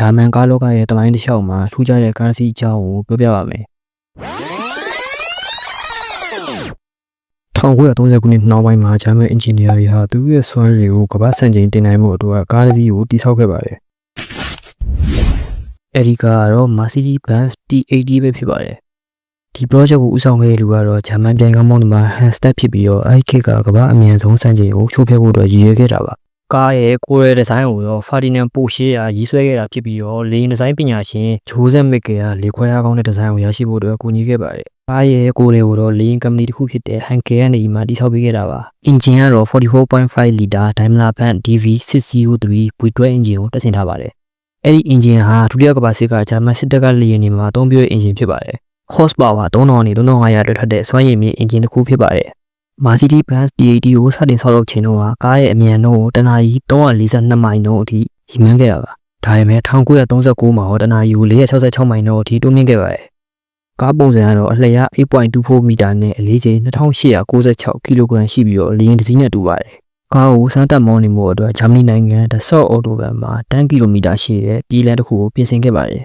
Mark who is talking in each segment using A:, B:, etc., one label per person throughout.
A: ဂျာမန်ကားလောကရဲ့တမိုင်းတစ်လျှောက်မှာထူးခြားတဲ့ကားစီးအကြောင်းကိုပြောပြပါမယ်
B: 1930ခုနှစ်နှောင်းပိုင်းမှာဂျာမန်အင်ဂျင်နီယာတွေဟာသူတို့ရဲ့စွမ်းရည်ကိုကမ္ဘာစံချိန်တင်နိုင်မှုအတွက်ကားတစ်စီးကိုတိစောက်ခဲ့ပါတယ်။
A: အဲဒီကားကတော့ Mercedes-Benz T80 ပဲဖြစ်ပါတယ်။ဒီ project ကိုဦးဆောင်ခဲ့တဲ့လူကတော့ဂျာမန်ပြန်ကောင်းမောင်းသမား Hans Stadt ဖြစ်ပြီးတော့အဲဒီခေတ်ကကမ္ဘာအမြင့်ဆုံးစံချိန်ကိုချိုးဖျက်ဖို့အတွက်ရည်ရွယ်ခဲ့တာပါ။ ကားရဲ့ကိုယ်ရဲ့ဒီဇိုင်းကိုတော့ Ferdinand Porsche ကရေးဆွဲခဲ့တာဖြစ်ပြီးတော့လေယာဉ်ဒီဇိုင်းပညာရှင် Joseph Meckel ကလေခွဲအားကောင်းတဲ့ဒီဇိုင်းကိုရရှိဖို့အတွက်ကူညီခဲ့ပါတယ်။ကားရဲ့ကိုယ်လေးကိုတော့လေယာဉ် company တစ်ခုဖြစ်တဲ့ Henkel ကနေမှတည်ဆောက်ပေးခဲ့တာပါ။ engine ကတော့44.5 liter Daimler Benz DV603 V12 engine ကိုတပ်ဆင်ထားပါတယ်။အဲ့ဒီ engine ဟာဒုတိယကမ္ဘာစစ်ကဂျာမန်စစ်တပ်ကလေယာဉ်တွေမှာအသုံးပြုတဲ့ engine ဖြစ်ပါတယ်။ horsepower 3000နဲ့3500အတွက်ထွက်တဲ့စွမ်းရည်မြင့် engine တစ်ခုဖြစ်ပါတယ်။ Mercedes-Benz T80 ကိုစတင်ဆောက်လုပ်ခြင်းတော့ကားရဲ့အမြန်နှုန်းကိုတနာရီ342မိုင်နှုန်းအထိရည်မှန်းခဲ့တာပါ။ဒါပေမဲ့1939မှာတော့တနာရီကို466မိုင်နှုန်းအထိတိုးမြင့်ခဲ့ပါတယ်။ကားပုံစံကတော့အလျား8.24မီတာနဲ့အလေးချိန်2896ကီလိုဂရမ်ရှိပြီးတော့လေယာဉ်တစ်စီးနဲ့တူပါတယ်။ကားကိုစမ်းသပ်မောင်းနေမှုအတွက်ဂျာမနီနိုင်ငံဒဆော့အော်တိုဘန်မှာ10ကီလိုမီတာရှိတဲ့ပြည်လမ်းတစ်ခုကိုပြင်ဆင်ခဲ့ပါတယ်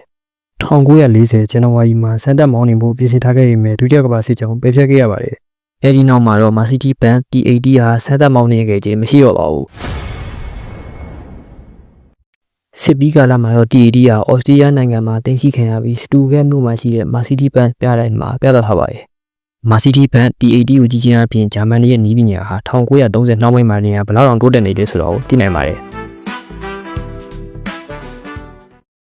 B: 1940ဇန်နဝါရီမှာစမ်းသပ်မောင်းနှင်ဖို့ပြင်ဆင်ထားခဲ့ပေမဲ့ဒုတိယကမ္ဘာစစ်ကြောင့်ပယ်ဖျက်ခဲ့ရပါတယ်။
A: အဲဒီနောက်မှာတော့ Mercedes-Benz T80 ဟာစမ်းသပ်မောင်းနှင်ခဲ့ခြင်းမရှိတော့ပါဘူး။စစ်ပြီးကာလမှာတော့ T80 ဟာအော်စတြေးလျနိုင်ငံမှာတင်စီခံရပြီးစတူဂတ်မြို့မှာရှိတဲ့ Mercedes-Benz ပြတိုင်းမှာပြသထားပါတယ်။ Mercedes-Benz T80 ကိုကြည့်ခြင်းအပြင်ဂျာမန်ရဲ့နီးပညာဟာ1930နောက်ပိုင်းမှာနေရာဘယ်လောက်တောင်တိုးတက်နေလဲဆိုတော့သိနိုင်ပါတယ်။